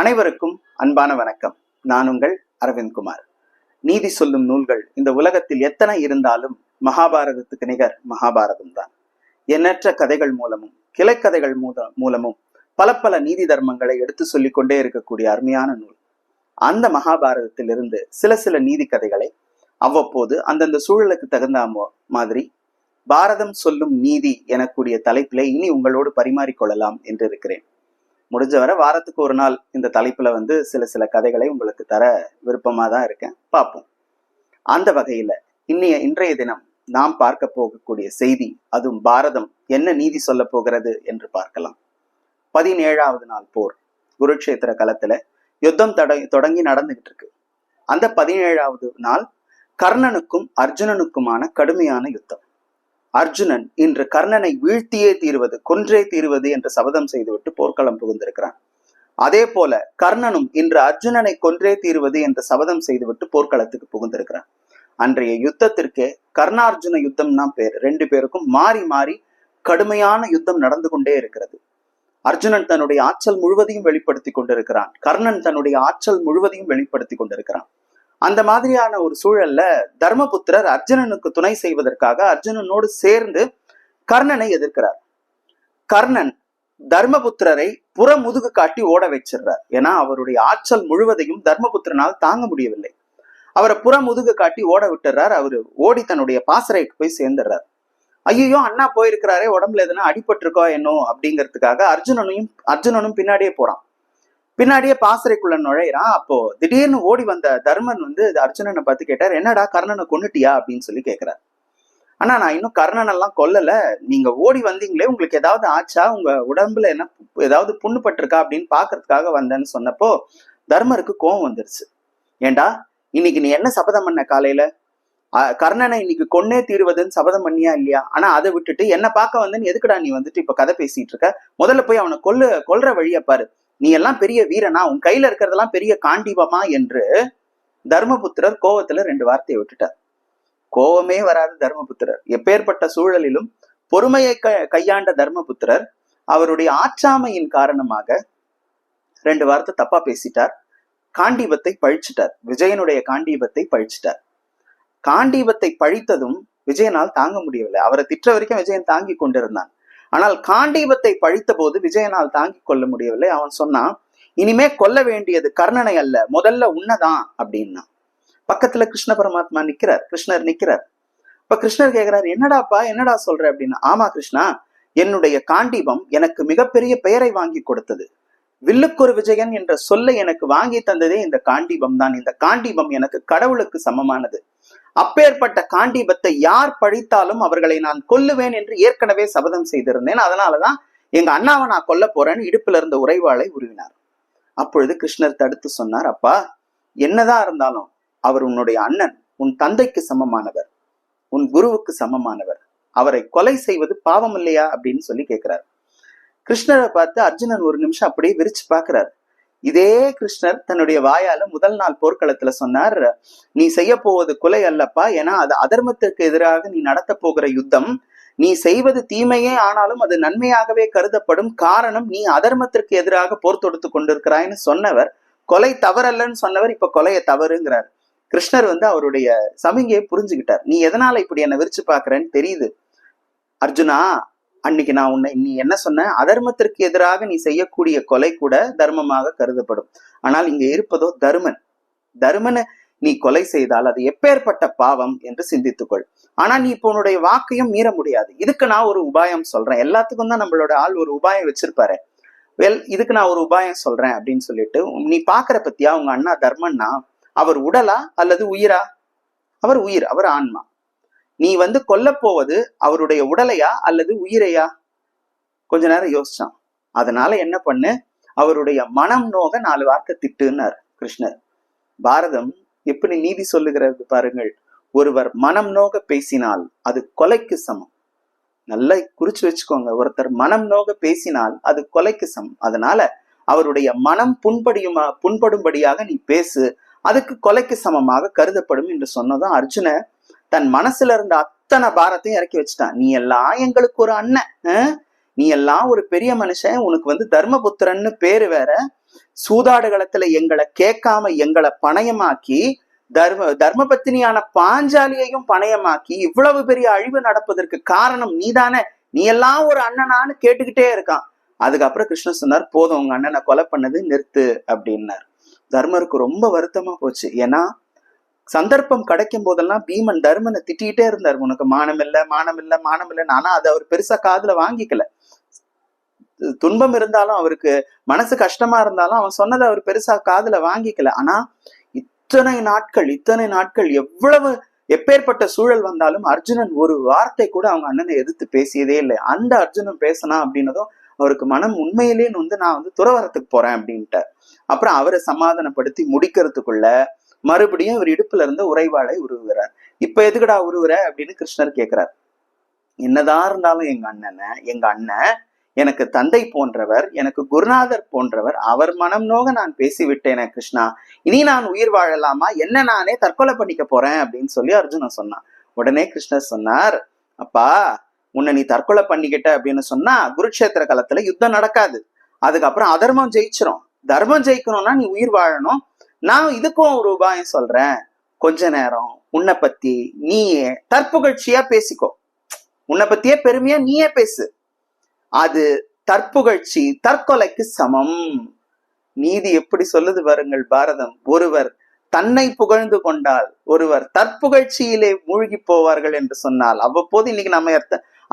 அனைவருக்கும் அன்பான வணக்கம். நான் உங்கள் அரவிந்த் குமார். நீதி சொல்லும் நூல்கள் இந்த உலகத்தில் எத்தனை இருந்தாலும் மகாபாரதத்துக்கு நிகர் மகாபாரதம் தான். எண்ணற்ற கதைகள் மூலமும் கிளைக்கதைகள் மூலமும் பல பல நீதி தர்மங்களை எடுத்து சொல்லிக் கொண்டே இருக்கக்கூடிய அருமையான நூல். அந்த மகாபாரதத்திலிருந்து சில சில நீதி கதைகளை அவ்வப்போது அந்தந்த சூழலுக்கு தகுந்த மாதிரி பாரதம் சொல்லும் நீதி எனக்கூடிய தலைப்பிலே இனி உங்களோடு பரிமாறிக்கொள்ளலாம் என்று இருக்கிறேன். முடிஞ்ச வரை வாரத்துக்கு ஒரு நாள் இந்த தலைப்புல வந்து சில சில கதைகளை உங்களுக்கு தர விருப்பமா தான் இருக்கேன். பார்ப்போம். அந்த வகையில இன்னைய இன்றைய தினம் நாம் பார்க்க போகக்கூடிய செய்தி அதுவும் பாரதம் என்ன நீதி சொல்ல போகிறது என்று பார்க்கலாம். பதினேழாவது நாள் போர் குருக்ஷேத்திர களத்துல யுத்தம் தட தொடங்கி நடந்துகிட்டு இருக்கு. அந்த பதினேழாவது நாள் கர்ணனுக்கும் அர்ஜுனனுக்குமான கடுமையான யுத்தம். அர்ஜுனன் இன்று கர்ணனை வீழ்த்தியே தீருவது கொன்றே தீருவது என்று சபதம் செய்துவிட்டு போர்க்களம் புகுந்திருக்கிறான். அதே போல கர்ணனும் இன்று அர்ஜுனனை கொன்றே தீருவது என்று சபதம் செய்துவிட்டு போர்க்களத்துக்கு புகுந்திருக்கிறான். அன்றைய யுத்தத்திற்கே கர்ணார்ஜுன யுத்தம் தான் பேர் ரெண்டு பேருக்கும் மாறி மாறி கடுமையான யுத்தம் நடந்து கொண்டே இருக்கிறது. அர்ஜுனன் தன்னுடைய ஆற்றல் முழுவதையும் வெளிப்படுத்தி கொண்டிருக்கிறான். கர்ணன் தன்னுடைய ஆற்றல் முழுவதையும் வெளிப்படுத்தி கொண்டிருக்கிறான். அந்த மாதிரியான ஒரு சூழல்ல தர்மபுத்திரர் அர்ஜுனனுக்கு துணை செய்வதற்காக அர்ஜுனனோடு சேர்ந்து கர்ணனை எதிர்க்கிறார். கர்ணன் தர்மபுத்திரரை புறமுதுகு காட்டி ஓட வச்சிடுறார். ஏன்னா அவருடைய ஆற்றல் முழுவதையும் தர்மபுத்திரனால் தாங்க முடியவில்லை. அவரை புறமுதுகு காட்டி ஓட விட்டுறார் அவரு ஓடி தன்னுடைய பாசறைக்கு போய் சேர்ந்துடுறார். ஐயோ அண்ணா போயிருக்கிறாரே உடம்புல எதுனா அடிபட்டிருக்கோ என்னோ அப்படிங்கிறதுக்காக அர்ஜுனனையும் அர்ஜுனனும் பின்னாடியே போறான். பின்னாடியே பாசறைக்குள்ள நுழையிறான். அப்போ திடீர்னு ஓடி வந்த தர்மன் வந்து அர்ஜுனனை பார்த்து கேட்டார் என்னடா கர்ணனை கொண்டுட்டியா அப்படின்னு சொல்லி கேட்கிறார் ஆனா நான் இன்னும் கர்ணன் எல்லாம் கொல்லல. நீங்க ஓடி வந்தீங்களே உங்களுக்கு ஏதாவது ஆச்சா? உங்க உடம்புல என்ன ஏதாவது புண்ணு பட்டிருக்கா அப்படின்னு பாக்குறதுக்காக வந்தேன்னு சொன்னப்போ தர்மருக்கு கோவம் வந்துருச்சு. ஏண்டா இன்னைக்கு நீ என்ன சபதம் பண்ண காலையில? கர்ணனை இன்னைக்கு கொன்னே தீருவதுன்னு சபதம் பண்ணியா இல்லையா? ஆனா அதை விட்டுட்டு என்ன பார்க்க வந்தேன்னு எதுக்குடா நீ வந்துட்டு இப்ப கதை பேசிட்டு இருக்க? முதல்ல போய் அவனை கொல்ல கொல்ற வழிய பாரு. நீ எல்லாம் பெரிய வீரனா உன் கையில இருக்கிறதெல்லாம் பெரிய காண்டீபமா என்று தர்மபுத்திரர் கோவத்துல ரெண்டு வார்த்தையை விட்டுட்டார். கோவமே வராது தர்மபுத்திரர். எப்பேற்பட்ட சூழலிலும் பொறுமையை க- கையாண்ட தர்மபுத்திரர் அவருடைய ஆற்றாமையின் காரணமாக ரெண்டு வார்த்தை தப்பா பேசிட்டார். காண்டீபத்தை பழிச்சிட்டார். விஜயனுடைய காண்டீபத்தை பழிச்சிட்டார். காண்டீபத்தை பழித்ததும் விஜயனால் தாங்க முடியவில்லை. அவரை திட்ட வரைக்கும் விஜயன் தாங்கி கொண்டிருந்தான். ஆனால் காண்டீபத்தை பழித்த போது விஜயனால் தாங்கிக் கொள்ள முடியவில்லை. அவன் சொன்னான் இனிமே கொல்ல வேண்டியது கர்ணனை அல்ல முதல்ல உன்னதான் அப்படின்னா பக்கத்துல கிருஷ்ண பரமாத்மா நிக்கிறார் கிருஷ்ணர் நிக்கிறார். இப்ப கிருஷ்ணர் கேக்குறாரு என்னடாப்பா என்னடா சொல்ற? அப்படின்னா. ஆமா கிருஷ்ணா என்னுடைய காண்டீபம் எனக்கு மிகப்பெரிய பெயரை வாங்கி கொடுத்தது. வில்லுக்கொரு விஜயன் என்ற சொல்லை எனக்கு வாங்கி தந்ததே இந்த காண்டீபம் தான். இந்த காண்டீபம் எனக்கு கடவுளுக்கு சமமானது. அப்பேற்பட்ட காண்டீபத்தை யார் பழித்தாலும் அவர்களை நான் கொல்லுவேன் என்று ஏற்கனவே சபதம் செய்திருந்தேன். அதனாலதான் எங்க அண்ணாவை நான் கொல்ல போறேன்னு இடுப்புல இருந்த உறைவாளை உருவினார். அப்பொழுது கிருஷ்ணர் தடுத்து சொன்னார் அப்பா என்னதான் இருந்தாலும் அவர் உன்னுடைய அண்ணன் உன் தந்தைக்கு சமமானவர் உன் குருவுக்கு சமமானவர். அவரை கொலை செய்வது பாவம் இல்லையா அப்படின்னு சொல்லி கேட்கிறார் கிருஷ்ணரை பார்த்து அர்ஜுனன் ஒரு நிமிஷம் அப்படியே விரிச்சு பாக்குறாரு இதே கிருஷ்ணர் தன்னுடைய வாயால முதல் நாள் போர்க்களத்துல சொன்னார் நீ செய்ய போவது கொலை அல்லப்பா ஏன்னா அது அதர்மத்திற்கு எதிராக நீ நடத்த போகிற யுத்தம். நீ செய்வது தீமையே ஆனாலும் அது நன்மையாகவே கருதப்படும். காரணம் நீ அதர்மத்திற்கு எதிராக போர் தொடுத்து கொண்டிருக்கிறாய்ன்னு சொன்னவர். கொலை தவறல்லன்னு சொன்னவர் இப்ப கொலையை தவறுங்கிறார். கிருஷ்ணர் வந்து அவருடைய சமிகையை புரிஞ்சுக்கிட்டார். நீ எதனால இப்படி என்னை விரிச்சு பாக்குறேன்னு தெரியுது. அர்ஜுனா அன்னைக்கு நான் உன்னை நீ என்ன சொன்ன? அதர்மத்திற்கு எதிராக நீ செய்யக்கூடிய கொலை கூட தர்மமாக கருதப்படும். ஆனால் இங்க இருப்பதோ தருமன். தருமனை நீ கொலை செய்தால் அது எப்பேற்பட்ட பாவம் என்று சிந்தித்துக்கொள். ஆனா நீ இப்போ உன்னுடைய வாக்கையும் மீற முடியாது. இதுக்கு நான் ஒரு உபாயம் சொல்றேன். எல்லாத்துக்கும் தான் நம்மளோட ஆள் ஒரு உபாயம் வச்சிருப்பாரு. வெல் இதுக்கு நான் ஒரு உபாயம் சொல்றேன் அப்படின்னு சொல்லிட்டு நீ பாக்குற பத்தியா? உங்க அண்ணா தர்மன்னா அவர் உடலா அல்லது உயிரா? அவர் உயிர் அவர் ஆன்மா. நீ வந்து கொல்லப்போவது அவருடைய உடலையா அல்லது உயிரையா? கொஞ்ச நேரம் யோசிச்சான். அதனால என்ன பண்ணு? அவருடைய மனம் நோக நாலு வார்த்தை திட்டுன்னார் கிருஷ்ணர். பாரதம் எப்படி நீதி சொல்லுகிறது பாருங்கள். ஒருவர் மனம் நோக பேசினால் அது கொலைக்கு சமம். நல்லா குறிச்சு வச்சுக்கோங்க. ஒருத்தர் மனம் நோக பேசினால் அது கொலைக்கு சமம். அதனால அவருடைய மனம் புண்படியுமா புண்படும்படியாக நீ பேசு. அதுக்கு கொலைக்கு சமமாக கருதப்படும் என்று சொன்னதும் அர்ஜுன தன் மனசுல இருந்த அத்தனை பாரத்தையும் இறக்கி வச்சுட்டான். நீ எல்லாம் எங்களுக்கு ஒரு அண்ணன். நீ எல்லாம் ஒரு பெரிய மனுஷன். உனக்கு வந்து தர்மபுத்திரன்னு பேரு வேற. சூதாடுகளத்துல எங்களை கேட்காம எங்களை பணயமாக்கி தர்ம தர்மபத்தினியான பாஞ்சாலியையும் பணயமாக்கி இவ்வளவு பெரிய அழிவு நடப்பதற்கு காரணம் நீதானே. நீ எல்லாம் ஒரு அண்ணனான்னு கேட்டுக்கிட்டே இருக்கான். அதுக்கப்புறம் கிருஷ்ணன் சொன்னார் போதும் உங்க அண்ணனை கொலை பண்ணது நிறுத்து அப்படின்னார். தர்மருக்கு ரொம்ப வருத்தமா போச்சு. ஏன்னா சந்தர்ப்பம் கிடைக்கும் போதெல்லாம் பீமன் தர்மனை திட்டிகிட்டே இருந்தார். உனக்கு மானம் இல்லை மானம் இல்லை மானம் இல்லைன்னு ஆனா அதை அவர் பெருசா காதுல வாங்கிக்கல. துன்பம் இருந்தாலும் அவருக்கு மனசு கஷ்டமா இருந்தாலும் அவன் சொன்னதை அவர் பெருசா காதுல வாங்கிக்கல. ஆனா இத்தனை நாட்கள் இத்தனை நாட்கள் எவ்வளவு எப்பேற்பட்ட சூழல் வந்தாலும் அர்ஜுனன் ஒரு வார்த்தை கூட அவங்க அண்ணனை எதிர்த்து பேசியதே இல்லை. அந்த அர்ஜுனன் பேசினா அப்படின்னதும் அவருக்கு மனம் உண்மையிலேயே வந்து நான் வந்து துறவரத்துக்கு போறேன் அப்படின்ட்டு அப்புறம் அவரை சமாதானப்படுத்தி முடிக்கிறதுக்குள்ள மறுபடியும் இவர் இடுப்புல இருந்து உறைவாளை உருவுகிறார். இப்ப எதுக்குடா உருவுற? அப்படின்னு கிருஷ்ணர் கேட்கிறார் என்னதான் இருந்தாலும் எங்க அண்ணனை எங்க அண்ணன் எனக்கு தந்தை போன்றவர் எனக்கு குருநாதர் போன்றவர் அவர் மனம் நோக நான் பேசிவிட்டேனே கிருஷ்ணா. இனி நான் உயிர் வாழலாமா? என்ன நானே தற்கொலை பண்ணிக்க போறேன்? அப்படின்னு சொல்லி அர்ஜுனன் சொன்னான். உடனே கிருஷ்ணர் சொன்னார் அப்பா உன்னை நீ தற்கொலை பண்ணிக்கிட்ட அப்படின்னு சொன்னா குருக்ஷேத்திர காலத்துல யுத்தம் நடக்காது. அதுக்கப்புறம் அதர்மம் ஜெயிச்சிரும். தர்மம் ஜெயிக்கணும்னா நீ உயிர் வாழணும். நான் இதுக்கும் ஒரு உபாயம் சொல்றேன். கொஞ்ச நேரம் உன்னை பத்தி நீயே தற்புகழ்ச்சியா பேசிக்கோ. உன்னை பத்தியே பெருமையா நீயே பேசு. அது தற்புகழ்ச்சி தற்கொலைக்கு சமம். நீதி எப்படி சொல்லுது பாருங்கள் பாரதம். ஒருவர் தன்னை புகழ்ந்து கொண்டால் ஒருவர் தற்புகழ்ச்சியிலே மூழ்கி போவார்கள் என்று சொன்னால் அவ்வப்போது இன்னைக்கு நம்ம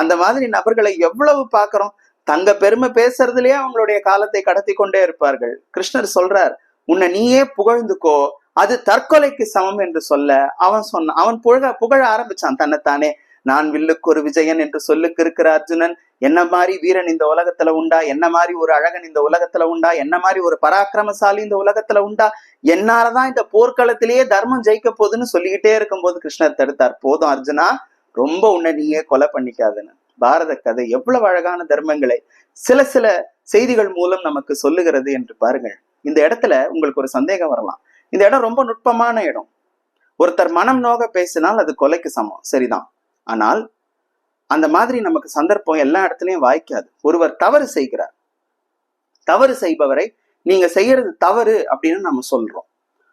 அந்த மாதிரி நபர்களை எவ்வளவு பார்க்கிறோம்? தங்க பெருமை பேசுறதுலயே அவங்களுடைய காலத்தை கடத்தி கொண்டே இருப்பார்கள். கிருஷ்ணர் சொல்றார் உன்னை நீயே புகழ்ந்துக்கோ அது தற்கொலைக்கு சமம் என்று சொல்ல அவன் சொன்னான் அவன் புகழ புகழ ஆரம்பிச்சான் தன்னைத்தானே. நான் வில்லுக்கு ஒரு விஜயன் என்று சொல்லுக்கு இருக்கிற அர்ஜுனன் என்ன மாதிரி வீரன் இந்த உலகத்துல உண்டா? என்ன மாதிரி ஒரு அழகன் இந்த உலகத்துல உண்டா? என்ன மாதிரி ஒரு பராக்கிரமசாலி இந்த உலகத்துல உண்டா? என்னாலதான் இந்த போர்க்களத்திலேயே தர்மம் ஜெயிக்க போகுதுன்னு சொல்லிக்கிட்டே இருக்கும்போது கிருஷ்ணர் தடுத்தார். போதும் அர்ஜுனா ரொம்ப உன்னை நீயே கொலை பண்ணிக்காதுன்னு. பாரத கதை எவ்வளவு அழகான தர்மங்களை சில சில செய்திகள் மூலம் நமக்கு சொல்லுகிறது என்று பாருங்கள். இந்த இடத்துல உங்களுக்கு ஒரு சந்தேகம் வரலாம். இந்த இடம் ரொம்ப நுட்பமான இடம். ஒருத்தர் மனம் நோக பேசினால் அது கொலைக்கு சமம். சரிதான். ஆனால் அந்த மாதிரி நமக்கு சந்தர்ப்பம் எல்லா இடத்துலயும் வாய்க்காது. ஒருவர் தவறு செய்கிறார். தவறு செய்பவரை நீங்க செய்யறது தவறு அப்படின்னு நம்ம சொல்றோம்.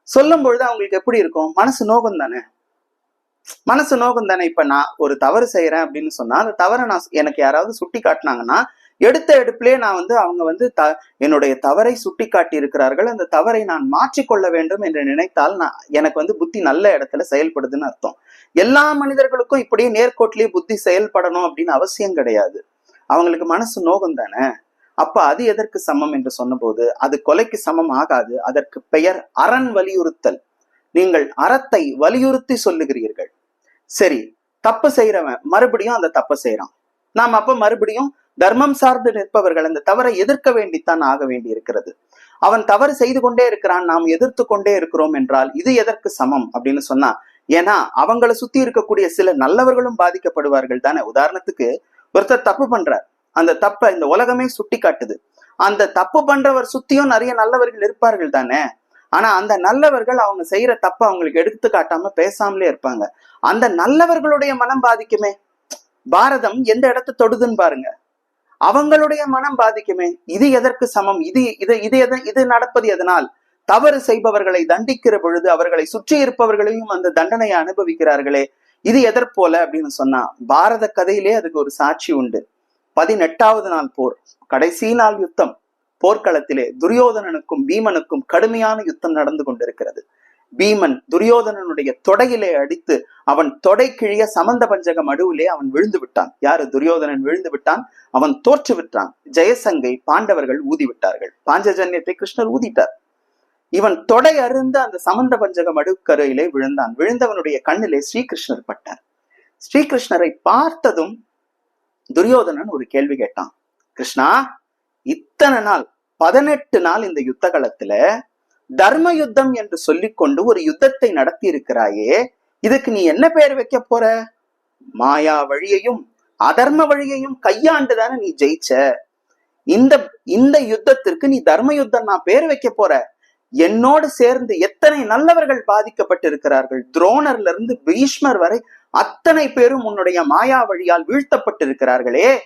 சொல்லும் பொழுது அவங்களுக்கு எப்படி இருக்கும்? மனசு நோகம் தானே மனசு நோகம் தானே இப்ப நான் ஒரு தவறு செய்யறேன் அப்படின்னு சொன்னா அந்த தவறை நான் எனக்கு யாராவது சுட்டி காட்டினாங்கன்னா எடுத்த எடுப்பிலே நான் வந்து அவங்க வந்து த என்னுடைய தவறை சுட்டி காட்டி இருக்கிறார்கள் அந்த தவறை நான் மாற்றிக்கொள்ள வேண்டும் என்று நினைத்தால் நான் எனக்கு வந்து புத்தி நல்ல இடத்துல செயல்படுதுன்னு அர்த்தம். எல்லா மனிதர்களுக்கும் இப்படியே நேர்கோட்டிலேயே புத்தி செயல்படணும் அப்படின்னு அவசியம் கிடையாது. அவங்களுக்கு மனசு நோகம் தானே? அப்ப அது எதற்கு சமம் என்று சொன்னபோது அது கொலைக்கு சமம் ஆகாது. அதற்கு பெயர் அரண் வலியுறுத்தல். நீங்கள் அறத்தை வலியுறுத்தி சொல்லுகிறீர்கள். சரி தப்பு செய்யறவன் மறுபடியும் அந்த தப்பை செய்யறான் நாம் அப்ப மறுபடியும் தர்மம் சார்ந்து நிற்பவர்கள் அந்த தவறை எதிர்க்க வேண்டித்தான் ஆக வேண்டி இருக்கிறது அவன் தவறு செய்து கொண்டே இருக்கிறான் நாம் எதிர்த்து கொண்டே இருக்கிறோம் என்றால் இது எதற்கு சமம் அப்படின்னு சொன்னா ஏன்னா அவங்கள சுத்தி இருக்கக்கூடிய சில நல்லவர்களும் பாதிக்கப்படுவார்கள் தானே. உதாரணத்துக்கு ஒருத்தர் தப்பு பண்றார். அந்த தப்பை இந்த உலகமே சுட்டி காட்டுது. அந்த தப்பு பண்றவர் சுத்தியும் நிறைய நல்லவர்கள் இருப்பார்கள் தானே. ஆனா அந்த நல்லவர்கள் அவங்க செய்யற தப்ப அவங்களுக்கு எடுத்து காட்டாம பேசாமலே இருப்பாங்க. அந்த நல்லவர்களுடைய மனம் பாதிக்குமே. பாரதம் எந்த இடத்தை தொடுதுன்னு பாருங்க. அவங்களுடைய மனம் பாதிக்குமே. இது எதற்கு சமம்? இது இது இது எத இது நடப்பது எதனால்? தவறு செய்பவர்களை தண்டிக்கிற பொழுது அவர்களை சுற்றி இருப்பவர்களையும் அந்த தண்டனையை அனுபவிக்கிறார்களே. இது எதற்போல அப்படின்னு சொன்னா பாரத கதையிலே அதுக்கு ஒரு சாட்சி உண்டு. பதினெட்டாவது நாள் போர். கடைசி நாள் யுத்தம். போர்க்களத்திலே துரியோதனனுக்கும் பீமனுக்கும் கடுமையான யுத்தம் நடந்து கொண்டிருக்கிறது. பீமன் துரியோதனனுடைய தொடையிலே அடித்து அவன் தொடை கிழிய சமந்த பஞ்சக மடுவிலே அவன் விழுந்து விட்டான். யாரு? துரியோதனன் விழுந்து விட்டான். அவன் தோற்று விட்டான். ஜெயசங்கை பாண்டவர்கள் ஊதி விட்டார்கள். பாஞ்சஜன்யத்தை கிருஷ்ணர் ஊதிட்டார். இவன் தொடை அருந்த அந்த சமந்த பஞ்சக மடுக்கரையிலே விழுந்தான். விழுந்தவனுடைய கண்ணிலே ஸ்ரீகிருஷ்ணர் பட்டார். ஸ்ரீகிருஷ்ணரை பார்த்ததும் துரியோதனன் ஒரு கேள்வி கேட்டான். கிருஷ்ணா இத்தனை நாள் பதினெட்டு நாள் இந்த யுத்த களத்துல தர்ம யுத்தம் என்று சொல்லிக்கொண்டு ஒரு யுத்தத்தை நடத்தி இருக்கிறாயே இதுக்கு நீ என்ன பெயர் வைக்க போற? மாயா வழியையும் அதர்ம வழியையும் கையாண்டுதானே நீ ஜெயிச்ச. இந்த இந்த யுத்தத்திற்கு நீ தர்ம யுத்தம் நான் பேர் வைக்க போற. என்னோடு சேர்ந்து எத்தனை நல்லவர்கள் பாதிக்கப்பட்டிருக்கிறார்கள். துரோணர்ல இருந்து பீஷ்மர் வரை அத்தனை பேரும் உன்னுடைய மாயா வழியால் வீழ்த்தப்பட்டிருக்கிறார்களே.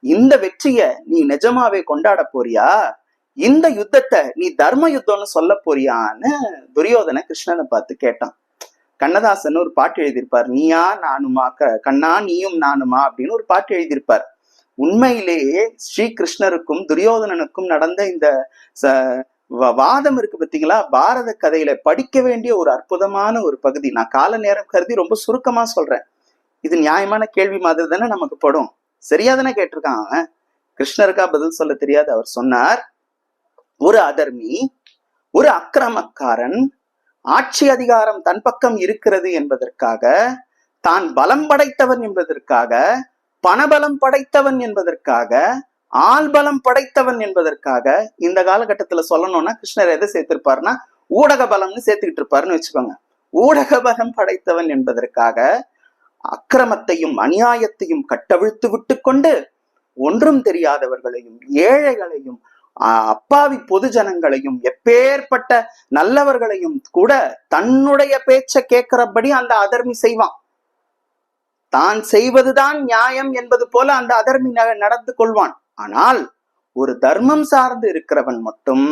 இந்த வெற்றிய நீ நிஜமாவே கொண்டாட போறியா? இந்த யுத்தத்தை நீ தர்ம யுத்தம்னு சொல்ல போறியான்னு துரியோதன கிருஷ்ணனை பார்த்து கேட்டான். கண்ணதாசன் ஒரு பாட்டு எழுதியிருப்பார் நீயா நானுமா? க- கண்ணா நீயும் நானுமா? அப்படின்னு ஒரு பாட்டு எழுதியிருப்பார். உண்மையிலேயே ஸ்ரீ கிருஷ்ணருக்கும் துரியோதனனுக்கும் நடந்த இந்த ச- வ- வாதம் இருக்கு பார்த்தீங்களா? பாரத கதையில படிக்க வேண்டிய ஒரு அற்புதமான ஒரு பகுதி. நான் கால நேரம் கருதி ரொம்ப சுருக்கமா சொல்றேன். இது நியாயமான கேள்வி மாதிரி தானே நமக்கு படும். சரியா தானே கேட்டிருக்கான் அவன்? கிருஷ்ணருக்கா பதில் சொல்ல தெரியாது. அவர் சொன்னார் ஒரு அதர்மி ஒரு அக்கிரமக்காரன் ஆட்சி அதிகாரம் தன் பக்கம் இருக்கிறது என்பதற்காக தான் பலம் படைத்தவன் என்பதற்காக பணபலம் படைத்தவன் என்பதற்காக ஆள் பலம் படைத்தவன் என்பதற்காக இந்த காலகட்டத்துல சொல்லணும்னா கிருஷ்ணர் எதை சேர்த்திருப்பாருன்னா ஊடக பலம்னு சேர்த்துக்கிட்டு இருப்பாருன்னு வச்சுக்கோங்க. ஊடக பலம் படைத்தவன் என்பதற்காக அக்கிரமத்தையும் அநியாயத்தையும் கட்டவிழ்த்து விட்டு கொண்டு ஒன்றும் தெரியாதவர்களையும் ஏழைகளையும் அப்பாவி பொது ஜனங்களையும் எப்பேற்பட்ட நல்லவர்களையும் கூட தன்னுடைய பேச்ச கேட்கிறபடி அந்த அதர்மி செய்வான். தான் செய்வதுதான் நியாயம் என்பது போல அந்த அதர்மி நடந்து கொள்வான். ஆனால் ஒரு தர்மம் சார்ந்து இருக்கிறவன் மட்டும்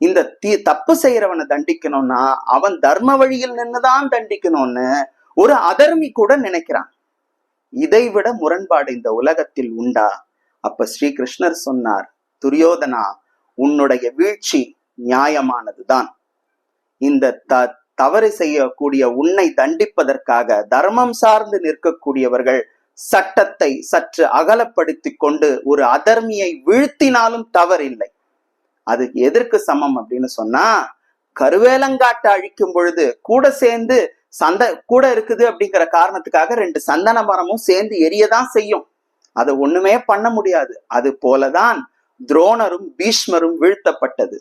இந்த தீ தப்பு செய்யறவனை தண்டிக்கணும்னா அவன் தர்ம வழியில் நின்னுதான் தண்டிக்கணும்னு ஒரு அதர்மி கூட நினைக்கிறான். இதைவிட முரண்பாடு இந்த உலகத்தில் உண்டா? அப்ப ஸ்ரீ கிருஷ்ணர் சொன்னார் துரியோதனா உன்னுடைய வீழ்ச்சி நியாயமானதுதான். இந்த த தவறு செய்யக்கூடிய உன்னை தண்டிப்பதற்காக தர்மம் சார்ந்து நிற்கக்கூடியவர்கள் சட்டத்தை சற்று அகலப்படுத்தி கொண்டு ஒரு அதர்மியை வீழ்த்தினாலும் தவறில்லை. அது எதற்கு சமம் அப்படின்னு சொன்னா கருவேலங்காட்டை அழிக்கும் பொழுது கூட சேர்ந்து சந்த கூட இருக்குது அப்படிங்கிற காரணத்துக்காக ரெண்டு சந்தன மரமும் சேர்ந்து எரியதான் செய்யும். அதை ஒண்ணுமே பண்ண முடியாது. அது போலதான் துரோணரும் பீஷ்மரும் வீழ்த்தப்பட்டது.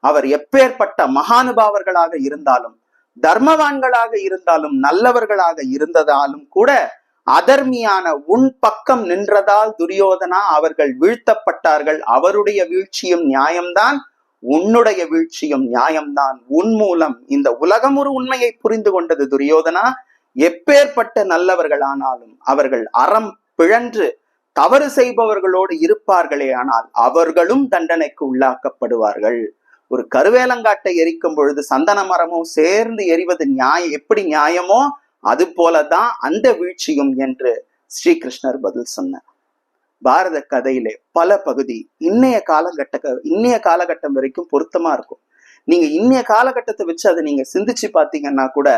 அவர் எப்பேற்பட்ட மகானுபாவர்களாக இருந்தாலும் தர்மவான்களாக இருந்தாலும் நல்லவர்களாக இருந்ததாலும் கூட அதர்மியான உன் பக்கம் நின்றதால் துரியோதனா அவர்கள் வீழ்த்தப்பட்டார்கள். அவருடைய வீழ்ச்சியும் நியாயம்தான் உன்னுடைய வீழ்ச்சியும் நியாயம்தான். உன் மூலம் இந்த உலகம் ஒரு உண்மையை புரிந்து கொண்டது துரியோதனா. எப்பேற்பட்ட நல்லவர்களானாலும் அவர்கள் அறம் பிழன்று தவறு செய்பவர்களோடு இருப்பார்களே ஆனால் அவர்களும் தண்டனைக்கு உள்ளாக்கப்படுவார்கள். ஒரு கருவேலங்காட்டை எரிக்கும் பொழுது சந்தன மரமும் சேர்ந்து எரிவது நியாயம் எப்படி நியாயமோ அது போலதான் அந்த வீழ்ச்சியும் என்று ஸ்ரீகிருஷ்ணர் பதில் சொன்னார். பாரத கதையிலே பல பகுதி இன்னைய காலகட்ட இன்னைய காலகட்டம் வரைக்கும் பொருத்தமா இருக்கும். நீங்க இன்னைய காலகட்டத்தை வச்சு அதை நீங்க சிந்திச்சு பார்த்தீங்கன்னா கூட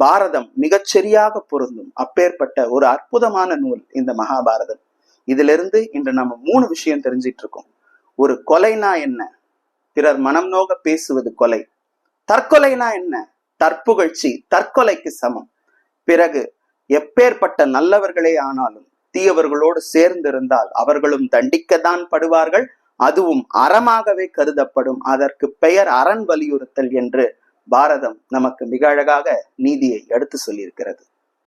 பாரதம் மிகச்சரியாக பொருந்தும். அப்பேற்பட்ட ஒரு அற்புதமான நூல் இந்த மகாபாரதம். இதுல இருந்து இன்று நம்ம மூணு விஷயம் தெரிஞ்சிட்டு இருக்கோம் ஒரு கொலைனா என்ன? பிறர் மனம் நோக பேசுவது கொலை. தற்கொலைனா என்ன? தற்புகழ்ச்சி தற்கொலைக்கு சமம். பிறகு எப்பேற்பட்ட நல்லவர்களே ஆனாலும் தீயவர்களோடு சேர்ந்திருந்தால் அவர்களும் தண்டிக்கத்தான் படுவார்கள். அதுவும் அறமாகவே கருதப்படும். அதற்கு பெயர் அரண் வலியுறுத்தல் என்று பாரதம் நமக்கு மிக அழகாக நீதியை எடுத்து சொல்லியிருக்கிறது.